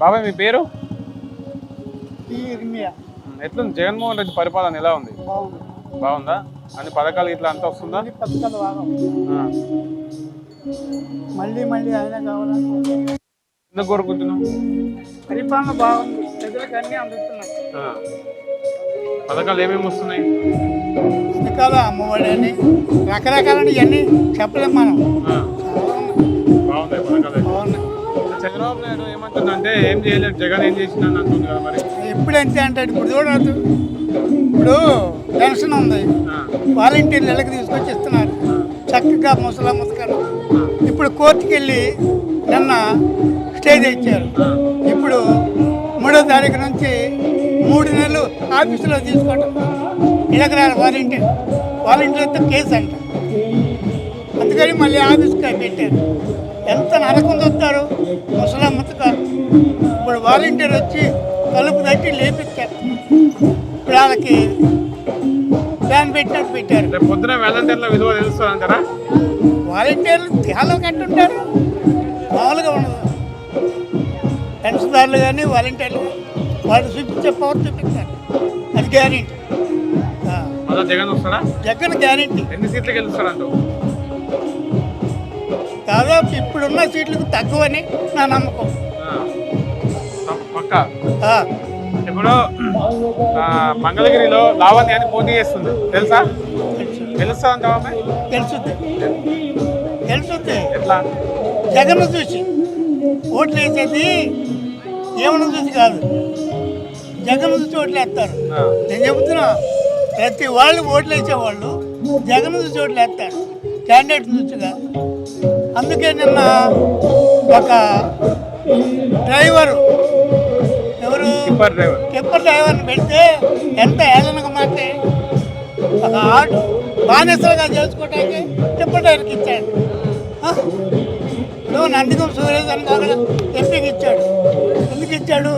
బాబాయ్ మీ పేరు? ఎట్లుంది? జగన్మోహన్ రెడ్డి పరిపాలన ఎలా ఉంది? బాగుంది. అన్ని పథకాలు ఇట్లా అంతా వస్తుందా. మళ్ళీ మళ్ళీ ఆయన కావాలని ఎందుకు కోరుకుంటున్నావు? పరిపాలన బాగుంది. ప్రజలకు అన్నీ అందుతున్నాయి. పథకాలు ఏమేమి వస్తున్నాయి? పథకాలు అమ్మఒడి అని రకరకాలని ఇవన్నీ చెప్పలేం మనం. చంద్రబాబు నాయుడు ఏమంటుందంటే ఏం చేయలేదు జగన్ ఏం చేసిందని అంటుంది కదా మరి. ఎప్పుడు అంతే అంటాడు. ఇప్పుడు చూడదు ఇప్పుడు పెన్షన్ ఉంది. వాలంటీర్లు ఇళ్ళకి తీసుకొచ్చి ఇస్తున్నారు. చక్కగా ముసలా ముసకాలు ఇప్పుడు కోర్టుకి వెళ్ళి నిన్న స్టే తెచ్చారు. ఇప్పుడు మూడో తారీఖు నుంచి మూడు నెలలు ఆఫీసులో తీసుకోవడం ఇళ్ళకి రాలి వాలంటీర్ వాలంటీర్తో కేసు అంట. అందుకని మళ్ళీ ఆఫీస్కి పెట్టారు. ఎంత నరకం వస్తారు ముసలా ముసకాలు ఇప్పుడు వాలంటీర్ వచ్చి తలుపు తట్టి లేపించారు. ఇప్పుడు వాళ్ళకి ప్లాన్ పెట్టినట్టు పెట్టారు. రేపు పొద్దున వాలంటీర్ల విలువ తెలుస్తుంది అంటారా వాలంటీర్లు ధ్యానం కట్టుంటారు. మామూలుగా ఉండదు. పెన్షన్దారులు కానీ వాలంటీర్లు వాళ్ళు చూపించే పవర్ చూపిస్తారు. అది గ్యారెంటీ జగన్ వస్తాడా? జగన్ గ్యారెంటీ ఎన్ని సీట్లు గెలుస్తాడంటూ దాదాపు ఇప్పుడున్న సీట్లకు తక్కువని నా నమ్మకం. పక్క? ఇప్పుడు మంగళగిరిలో లావణ్య అని పోటీ చేస్తుంది. తెలుసా? తెలుసు? తెలుసుద్ది. తెలుసుద్ది. ఎట్లా? జగన్ చూసి ఓట్లు వేసేది ఏమన్నా చూసి కాదు. జగన్ చూసి ఓట్లు వేస్తారు. నేను చెబుతున్నా ప్రతి వాళ్ళు ఓట్లు వేసేవాళ్ళు జగన్ చూసి ఓట్లు వేస్తారు. క్యాండిడేట్ చూసి కాదు అందుకే నిన్న ఒక డ్రైవరు ఎవరు? టిప్పర్ టిప్పర్ డ్రైవర్ని పెడితే ఎంత ఏదనగా మాటే ఒక ఆటో బానిసలుగా చేసుకోవడానికి టిప్పర్ డ్రైవర్కి ఇచ్చాడు? నువ్వు నందిగం సురేష్ అని కాకుండా ఎంపీకి ఇచ్చాడు. ఎందుకు ఇచ్చాడు?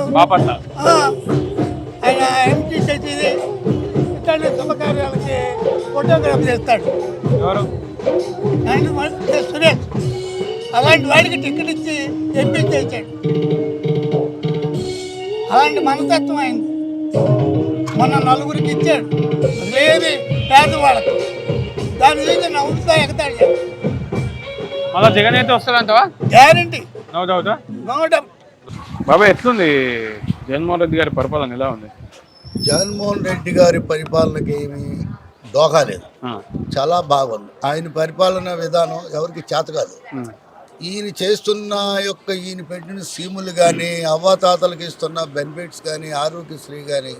ఆయన ఎంపీ చేసేది ఇట్లాంటి శుభకార్యాలకి ఫోటోగ్రాఫ్ చేస్తాడు. సురేష్. అలాంటి వాడికి టికెట్ ఇచ్చి ఎంపీ చేశాడు అలాంటి మనతత్వం అయింది మొన్న నలుగురికి ఇచ్చాడు. లేది పేదవాళ్ళకి దాని గురించి నవ్వుతా ఎగతాడు మళ్ళీ జగన్ అయితే వస్తాడంటావా? గ్యారంటీ. నో డౌట్ నోట బాబాయ్ ఎట్లుంది జగన్మోహన్ రెడ్డి గారి పరిపాలన ఎలా ఉంది? జగన్మోహన్ రెడ్డి గారి పరిపాలనకి ఏమి దోకా లేదు. చాలా బాగుంది. ఆయన పరిపాలన విధానం ఎవరికి చేత కాదు. ఈయన చేస్తున్న యొక్క ఈయన పెట్టిన స్కీములు కానీ అవ్వాతాతలకు ఇస్తున్న బెనిఫిట్స్ కానీ ఆరోగ్యశ్రీ కానీ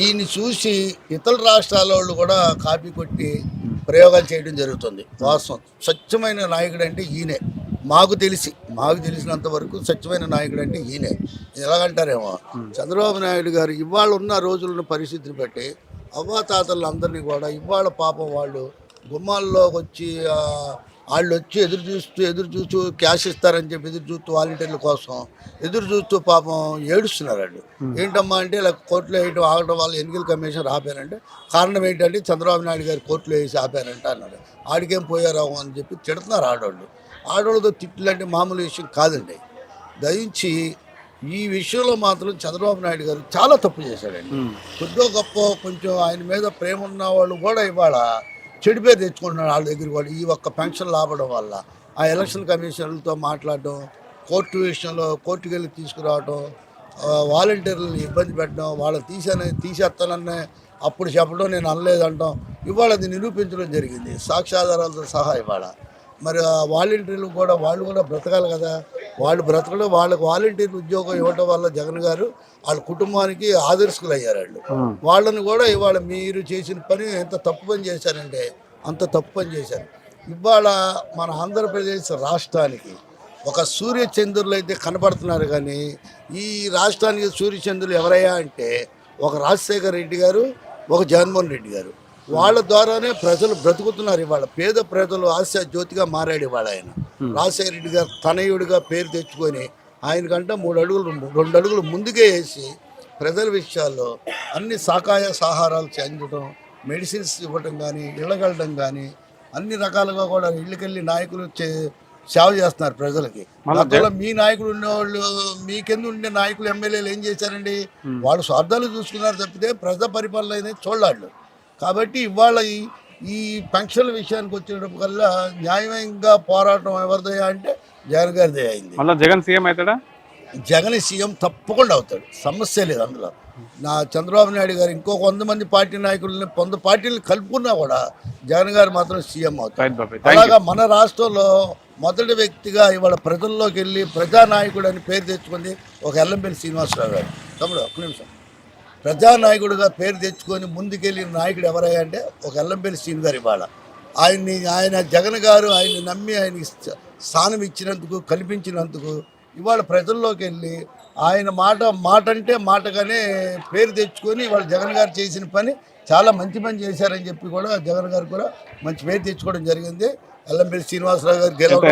ఈయన చూసి ఇతర రాష్ట్రాల వాళ్ళు కూడా కాపీ కొట్టి ప్రయోగాలు చేయడం జరుగుతుంది. వాస్తవం. స్వచ్ఛమైన నాయకుడు అంటే ఈయనే. మాకు తెలిసి మాకు తెలిసినంత వరకు స్వచ్ఛమైన నాయకుడు అంటే ఈయనే. ఎలాగంటారేమో? చంద్రబాబు నాయుడు గారు ఇవాళ ఉన్న రోజులను పరిస్థితిని బట్టి అవ్వాతాతలందరినీ కూడా ఇవాళ పాపం వాళ్ళు గుమ్మాల్లోకి వచ్చి వాళ్ళు వచ్చి ఎదురు చూస్తూ ఎదురు చూస్తూ క్యాష్ ఇస్తారని చెప్పి ఎదురు చూస్తూ వాలంటీర్ల కోసం ఎదురు చూస్తూ పాపం ఏడుస్తున్నారు వాళ్ళు. ఏంటమ్మా అంటే ఇలా కోర్టులో వేయడం ఆగడం వల్ల ఎన్నికల కమిషన్ ఆపారంటే కారణం ఏంటంటే చంద్రబాబు నాయుడు గారు కోర్టులో వేసి ఆపారంట అన్నాడు. ఆడికేం పోయారావు అని చెప్పి తిడుతున్నారు ఆడవాళ్ళు ఆడవాళ్ళతో తిట్లు అంటే మామూలు విషయం కాదండి. దయించి ఈ విషయంలో మాత్రం చంద్రబాబు నాయుడు గారు చాలా తప్పు చేశాడండి. కొద్దిగా గొప్ప కొంచెం ఆయన మీద ప్రేమ ఉన్న వాళ్ళు కూడా ఇవాళ చెడు పేరు తెచ్చుకుంటున్నారు వాళ్ళ దగ్గర కూడా ఈ ఒక్క పెన్షన్ లాభడం వల్ల ఆ ఎలక్షన్ కమిషన్లతో మాట్లాడడం కోర్టు విషయంలో కోర్టుకి వెళ్ళి తీసుకురావడం వాలంటీర్లను ఇబ్బంది పెట్టడం వాళ్ళు తీసాను తీసేస్తాననే అప్పుడు చెప్పడం నేను అనలేదంటాం. ఇవాళ అది నిరూపించడం జరిగింది. సాక్ష్యాధారాలతో సహా ఇవాళ. మరి ఆ వాలంటీర్లు కూడా వాళ్ళు కూడా బ్రతకాలి కదా. వాళ్ళు బ్రతకడం వాళ్ళకి వాలంటీర్ ఉద్యోగం ఇవ్వడం వల్ల జగన్ గారు వాళ్ళ కుటుంబానికి ఆదర్శకులు అయ్యారు వాళ్ళు వాళ్ళని కూడా ఇవాళ మీరు చేసిన పని ఎంత తప్పు పని చేశారంటే అంత తప్పు పని చేశారు. ఇవాళ మన ఆంధ్రప్రదేశ్ రాష్ట్రానికి ఒక సూర్యచంద్రులు అయితే కనపడుతున్నారు కానీ ఈ రాష్ట్రానికి సూర్యచంద్రులు ఎవరయ్యా అంటే ఒక రాజశేఖర రెడ్డి గారు ఒక జగన్మోహన్ రెడ్డి గారు. వాళ్ళ ద్వారానే ప్రజలు బ్రతుకుతున్నారు ఇవాళ. పేద ప్రజలు ఆశ జ్యోతిగా మారాడు ఇవాళ ఆయన. రాజశేఖర రెడ్డి గారు తనయుడిగా పేరు తెచ్చుకొని ఆయనకంటే మూడు అడుగులు రెండు అడుగులు ముందుకే వేసి ప్రజల విషయాల్లో అన్ని సాకాయ సాహారాలు చెందడం మెడిసిన్స్ ఇవ్వటం కానీ ఇళ్ళగలడం కానీ అన్ని రకాలుగా కూడా ఇళ్ళకెళ్ళి నాయకులు సేవ చేస్తున్నారు ప్రజలకి. గతంలో మీ నాయకుడు ఉండేవాళ్ళు మీ కింద ఉండే నాయకులు ఎమ్మెల్యేలు ఏం చేశారండి? వాళ్ళు స్వార్థాలు చూసుకున్నారు తప్పితే ప్రజా పరిపాలన అనేది చూడలాళ్ళు కాబట్టి ఇవాళ ఈ పెన్షన్ల విషయానికి వచ్చేటప్పటికల్లా న్యాయంగా పోరాటం ఎవరిదయ్యా అంటే జగన్ గారిదే అయింది. మళ్ళీ జగన్ సీఎం అవుతాడా? జగన్ సీఎం తప్పకుండా అవుతాడు. సమస్య లేదు అందులో. నా చంద్రబాబు నాయుడు గారు ఇంకో వంద మంది పార్టీ నాయకులని వంద పార్టీలు కలుపుకున్నా కూడా జగన్ గారు మాత్రం సీఎం యూ అలాగా మన రాష్ట్రంలో మొదటి వ్యక్తిగా ఇవాళ ప్రజల్లోకి వెళ్ళి ప్రజానాయకుడు అని పేరు తెచ్చుకుంది ఒక ఎల్లంపల్లి శ్రీనివాసరావు గారు. తమ్ముడు ఒక్క నిమిషం. ప్రజానాయకుడిగా పేరు తెచ్చుకొని ముందుకెళ్ళిన నాయకుడు ఎవరయ్యా అంటే ఒక ఎల్లంపల్లి శ్రీని గారు ఇవాళ. ఆయన్ని ఆయన జగన్ గారు ఆయన్ని నమ్మి ఆయనకి స్థానం ఇచ్చినందుకు కల్పించినందుకు ఇవాళ ప్రజల్లోకి వెళ్ళి ఆయన మాట మాట అంటే మాటగానే పేరు తెచ్చుకొని ఇవాళ జగన్ గారు చేసిన పని చాలా మంచి పని చేశారని చెప్పి కూడా జగన్ గారు కూడా మంచి పేరు తెచ్చుకోవడం జరిగింది. ఎల్లంపల్లి శ్రీనివాసరావు గారు గెలవడం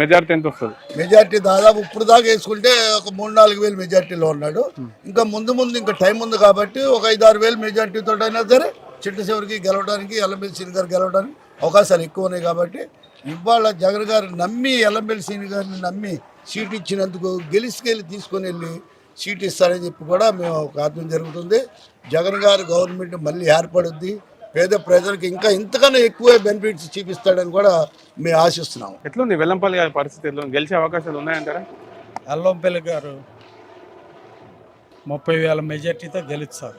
మెజారిటీ ఎంత వస్తుంది? మెజార్టీ దాదాపు ఇప్పుడు దాకా వేసుకుంటే ఒక మూడు నాలుగు వేలు మెజార్టీలో ఉన్నాడు. ఇంకా ముందు ముందు ఇంకా టైం ఉంది కాబట్టి ఒక ఐదు ఆరు వేలు మెజార్టీతో అయినా సరే చిట్ట చివరికి గెలవడానికి ఎల్లంపల్లి సీని గారు గెలవడానికి అవకాశాలు ఎక్కువ ఉన్నాయి కాబట్టి ఇవాళ జగన్ గారు నమ్మి ఎల్లంపల్లి సీని గారిని నమ్మి సీట్ ఇచ్చినందుకు గెలిచికెళ్ళి తీసుకొని వెళ్ళి సీట్ ఇస్తారని చెప్పి కూడా మేము ప్రార్థన జరుగుతుంది. జగన్ గారు గవర్నమెంట్ మళ్ళీ ఏర్పడుద్ది. పేద ప్రజలకు ఇంకా ఇంతకన్నా ఎక్కువ బెనిఫిట్స్ చూపిస్తాడని కూడా మేము ఆశిస్తున్నాము. ఎట్లుంది వెల్లంపల్లి గారి పరిస్థితి ఎట్లుంది? గెలిచే అవకాశాలు ఉన్నాయంటారా? అల్లంపల్లి గారు ముప్పై వేల మెజార్టీతో గెలుస్తారు.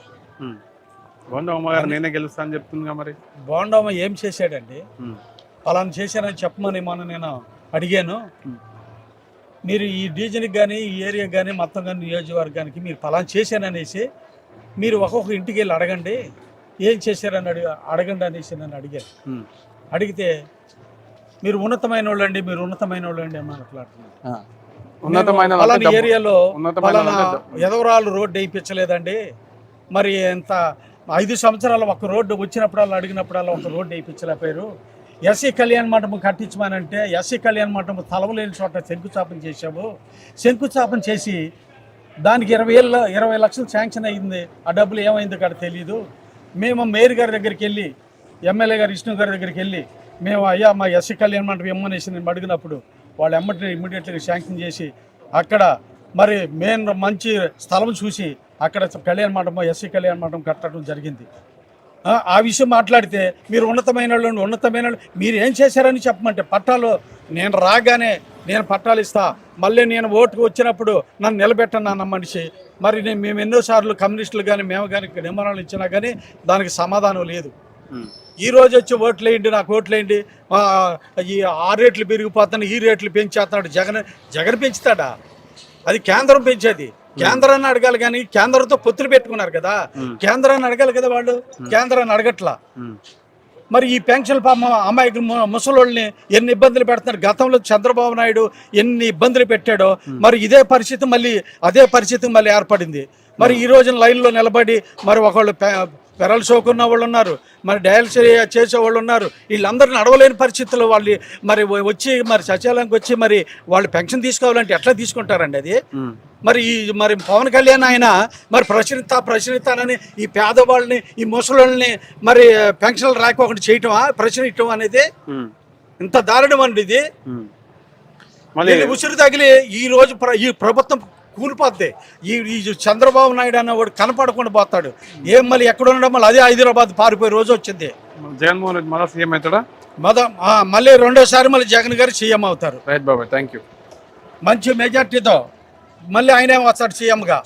బోండా ఉమ్మ గారు నేనే గెలుస్తా అని చెప్తుందిగా మరి. బోండమ్మ ఏం చేశాడండి? ఉమ్. పలానా చేశారని చెప్పమని మొన్న నేను అడిగాను. మీరు ఈ డివిజన్కి కానీ ఈ ఏరియాకి కానీ మొత్తం కానీ నియోజకవర్గానికి మీరు పలానా చేశాననేసి మీరు ఒక్కొక్క ఇంటికి వెళ్ళి అడగండి. ఏం చేశారని అడిగ అడగండి అనేసి నన్ను అడిగాను ఉమ్. అడిగితే మీరు ఉన్నతమైన వాళ్ళండి మీరు ఉన్నతమైన వాళ్ళండి అని మాట్లాడుతున్నారు. ఉన్నతమైన ఏరియాలో ఎదవరాలు రోడ్డు వేయించలేదండి. మరి ఎంత ఐదు సంవత్సరాలు ఒక రోడ్డు వచ్చినప్పుడల్లా అడిగినప్పుడల్లా ఒక రోడ్డు వేయించలేకపోయారు. ఎస్సీ కళ్యాణ మండపం కట్టించమనంటే ఎస్సీ కళ్యాణ మండపం తలవలేని చోట శంకుస్థాపన చేశాము. శంకుస్థాపన చేసి దానికి ఇరవై ఏళ్ళ ఇరవై లక్షలు శాంక్షన్ అయ్యింది ఆ డబ్బులు ఏమైందో కాడ తెలియదు మేము మేయర్ గారి దగ్గరికి వెళ్ళి ఎమ్మెల్యే గారు విష్ణు గారి దగ్గరికి వెళ్ళి మేము అయ్యా మా ఎస్సీ కళ్యాణ్ మండపం ఎమ్మనేసి నేను అడిగినప్పుడు వాళ్ళు ఎమ్మటిని ఇమ్మీడియట్గా శాంక్షన్ చేసి అక్కడ మరి మెయిన్ మంచి స్థలం చూసి అక్కడ కళ్యాణ మండపం ఎస్సీ కళ్యాణ మండపం కట్టడం జరిగింది. ఆ, విషయం మాట్లాడితే మీరు ఉన్నతమైన వాళ్ళు ఉన్నతమైన వాళ్ళు మీరు ఏం చేశారని చెప్పమంటే పట్టాలు నేను రాగానే నేను పట్టాలు ఇస్తా. మళ్ళీ నేను ఓటుకు వచ్చినప్పుడు నన్ను నిలబెట్టను అన్న మనిషి. మరి నేను మేము ఎన్నోసార్లు కమ్యూనిస్టులు కానీ మేము కానీ నియమనాలు ఇచ్చినా కానీ దానికి సమాధానం లేదు. ఈ రోజు వచ్చి ఓట్లు వేయండి నాకు ఓట్లు వేయండి. ఆ, ఈ ఆ రేట్లు పెరిగిపోతున్నాయి ఈ రేట్లు పెంచేస్తున్నాడు జగన్. జగన్ పెంచుతాడా? అది కేంద్రం పెంచేది. కేంద్రాన్ని అడగాలి కానీ కేంద్రంతో పొత్తులు పెట్టుకున్నారు కదా. కేంద్రాన్ని అడగాలి కదా వాళ్ళు? కేంద్రాన్ని అడగట్లా. మరి ఈ పెన్షన్ పాపం అమ్మాయికి ముసలోళ్ళని ఎన్ని ఇబ్బందులు పెడుతున్నారు? గతంలో చంద్రబాబు నాయుడు ఎన్ని ఇబ్బందులు పెట్టాడో మరి ఇదే పరిస్థితి మళ్ళీ అదే పరిస్థితి మళ్ళీ ఏర్పడింది. మరి ఈ రోజున లైన్లో నిలబడి మరి ఒకళ్ళు పెరలు సోకున్న వాళ్ళు ఉన్నారు మరి డయాలసిస్ చేసే వాళ్ళు ఉన్నారు వీళ్ళందరూ నడవలేని పరిస్థితుల్లో వాళ్ళు మరి వచ్చి మరి సచివాలయంకి వచ్చి మరి వాళ్ళు పెన్షన్ తీసుకోవాలంటే ఎట్లా తీసుకుంటారండి అది. మరి ఈ మరి పవన్ కళ్యాణ్ ఆయన మరి ప్రశ్నిస్తా ప్రశ్నిస్తానని ఈ పేదవాళ్ళని ఈ ముసలోళ్ళని మరి పెన్షన్లు రాకపోకుండా చేయటమా ప్రశ్నించడం అనేది. ఇంత దారుణం అండి ఇది. మళ్ళీ ఉసిరు తగిలి ఈ రోజు ఈ ప్రభుత్వం కూలిపోద్ది. ఈ ఈ చంద్రబాబు నాయుడు అన్నవాడు కనపడకుండా పోతాడు. ఏం మళ్ళీ ఎక్కడ ఉండడం మళ్ళీ అదే హైదరాబాద్ పారిపోయే రోజు వచ్చింది. జగన్మోహన్ రెడ్డి మళ్ళీ సీఎం అవుతాడా? మద మళ్ళీ రెండోసారి మళ్ళీ జగన్ గారు సీఎం అవుతారు. రైట్ బాబాయ్ థ్యాంక్ యూ మంచి మెజార్టీతో మళ్ళీ ఆయనే వస్తాడు సీఎంగా.